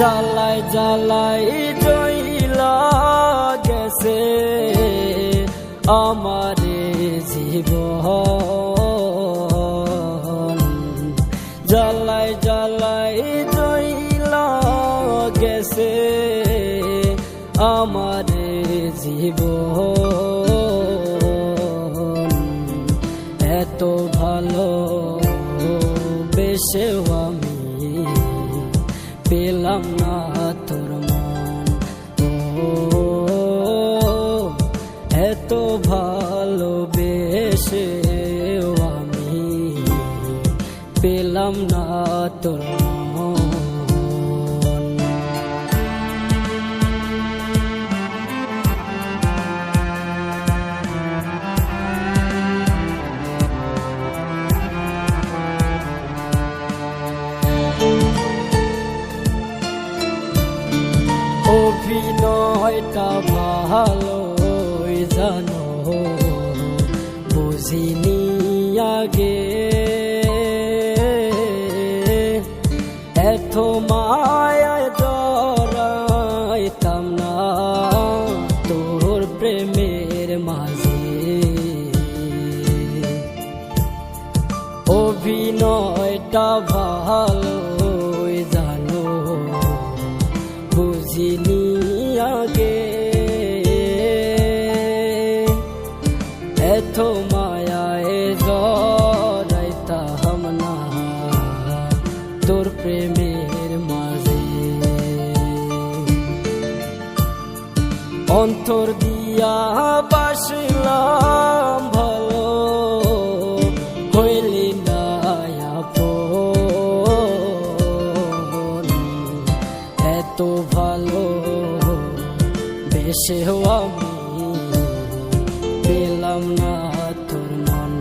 জ্বালাই জ্বালাই জইলা গেছে আমারে জীবন। জ্বালাই জ্বালাই জইলা গেছে আমারে জীবন। এত ভালো বেশেও আমি পেলাম না তোর অভিনয়টা ভালোই জানো। বুঝিনি আগে। এত মায়ায় জড়াইতাম না তোর প্রেমের মাঝে। অভিনয়টা ভালোই এত মায়ায় জড়াইতাম না তোর প্রেমের মাঝে অন্তর দিয়া বাসলাম ভালো হইলি না। এত ভালো বেশেও আমি পেলাম না তোর মন।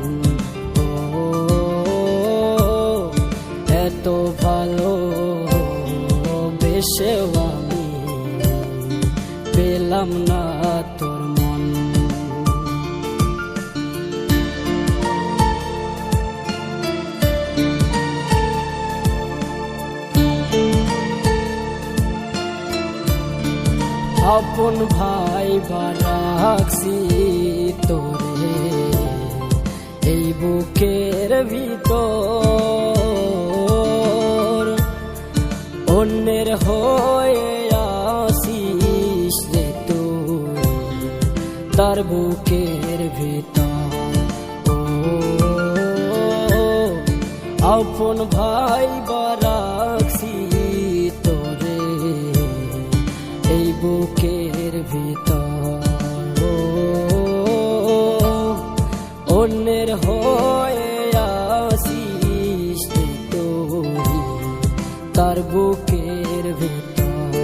ও, এত ভালো বেশেও আমি পেলাম না তোর মন। আপন ভাই বারাকছি তোরে। ভিতর। অন্যের হয়ে আসিস রে তুই, তার বুকের ভিতর। আপন ভাই বারাকছি তোরে, এই বুকের ভিতর। অন্যের হয়ে তার বুকের ভিতর।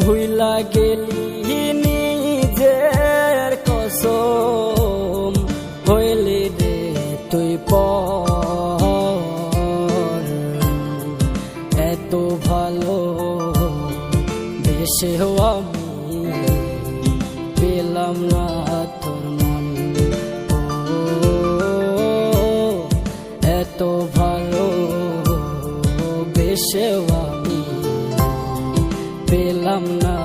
ভুইলা গেলি নিজের কসম, হইলি রে তুই পর। এত ভালো দেশেও আমি পেলাম না সেও আমি পেলাম না।